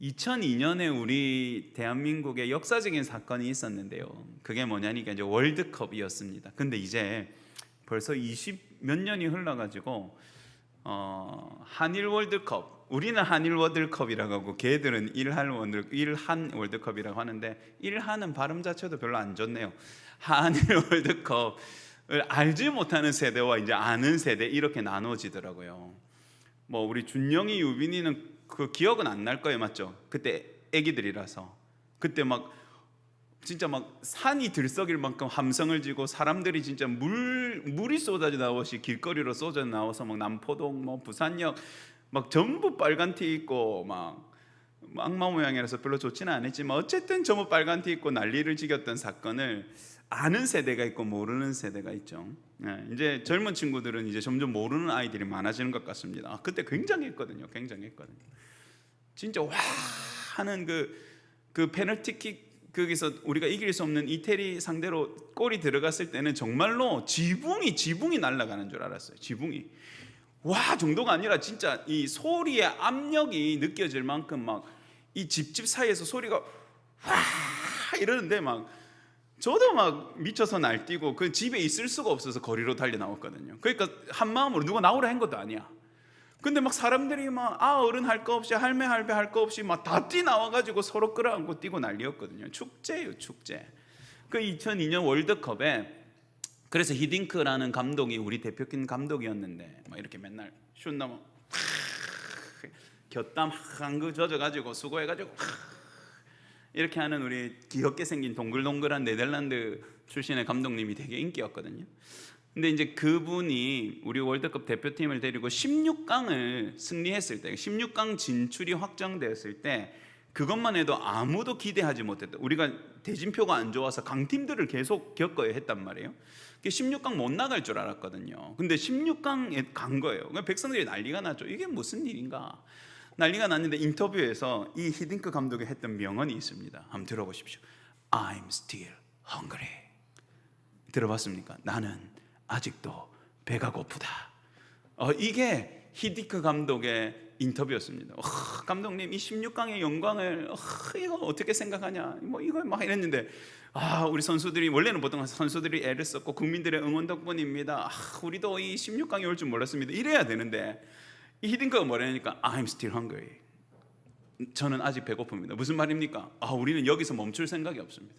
2002년에 우리 대한민국에 역사적인 사건이 있었는데요. 그게 뭐냐니까 이제 월드컵이었습니다. 근데 이제 벌써 20 몇 년이 흘러가지고 어, 한일 월드컵 우리는 한일 월드컵이라고 하고 걔들은 일한 월드 일한 월드컵이라고 하는데 일한은 발음 자체도 별로 안 좋네요. 한일 월드컵을 알지 못하는 세대와 이제 아는 세대 이렇게 나눠지더라고요. 뭐 우리 준영이 유빈이는 그 기억은 안 날 거예요, 맞죠? 그때 애기들이라서 그때 막 진짜 막 산이 들썩일 만큼 함성을 지고 사람들이 진짜 물 물이 쏟아져 나오시 길거리로 쏟아 나와서 막 남포동 뭐 부산역 막 전부 빨간 티 입고 막 악마 모양이라서 별로 좋지는 않았지만 어쨌든 전부 빨간 티 입고 난리를 지겼던 사건을 아는 세대가 있고 모르는 세대가 있죠. 네, 이제 젊은 친구들은 이제 점점 모르는 아이들이 많아지는 것 같습니다. 아, 그때 굉장했거든요. 굉장했거든요. 진짜 와 하는 그 그 페널티킥 거기서 우리가 이길 수 없는 이태리 상대로 골이 들어갔을 때는 정말로 지붕이 지붕이 날아가는 줄 알았어요. 지붕이 와 정도가 아니라 진짜 이 소리의 압력이 느껴질 만큼 막 이 집집 사이에서 소리가 와 이러는데 막 저도 막 미쳐서 날뛰고 그 집에 있을 수가 없어서 거리로 달려 나왔거든요. 그러니까 한 마음으로 누가 나오라 한 것도 아니야. 근데 막 사람들이 막 아 어른 할 거 없이 할매 할배 할 거 없이 막 다 뛰 나와가지고 서로 끌어안고 뛰고 난리였거든요. 축제예요 축제. 그 2002년 월드컵에 그래서 히딩크라는 감독이 우리 대표팀 감독이었는데 막 이렇게 맨날 슛 넘어 곁담 한그 젖어가지고 수고해가지고 이렇게 하는 우리 귀엽게 생긴 동글동글한 네덜란드 출신의 감독님이 되게 인기였거든요. 근데 이제 그분이 우리 월드컵 대표팀을 데리고 16강을 승리했을 때, 16강 진출이 확정되었을 때 그것만 해도 아무도 기대하지 못했다. 우리가 대진표가 안 좋아서 강팀들을 계속 겪어야 했단 말이에요. 16강 못 나갈 줄 알았거든요. 근데 16강에 간 거예요. 그러니까 백성들이 난리가 났죠. 이게 무슨 일인가? 난리가 났는데 인터뷰에서 이 히딩크 감독이 했던 명언이 있습니다. 한번 들어보십시오. I'm still hungry. 들어봤습니까? 나는 아직도 배가 고프다. 어, 이게 히디크 감독의 인터뷰였습니다. 어, 감독님 이 16강의 영광을 어, 이거 어떻게 생각하냐? 뭐 이거 막 이랬는데 아 우리 선수들이 원래는 보통 선수들이 애를 썼고 국민들의 응원 덕분입니다. 아, 우리도 이 16강에 올줄 몰랐습니다. 이래야 되는데 이 히딩크가 뭐라니까 I'm still hungry. 저는 아직 배고픕니다. 무슨 말입니까? 아 우리는 여기서 멈출 생각이 없습니다.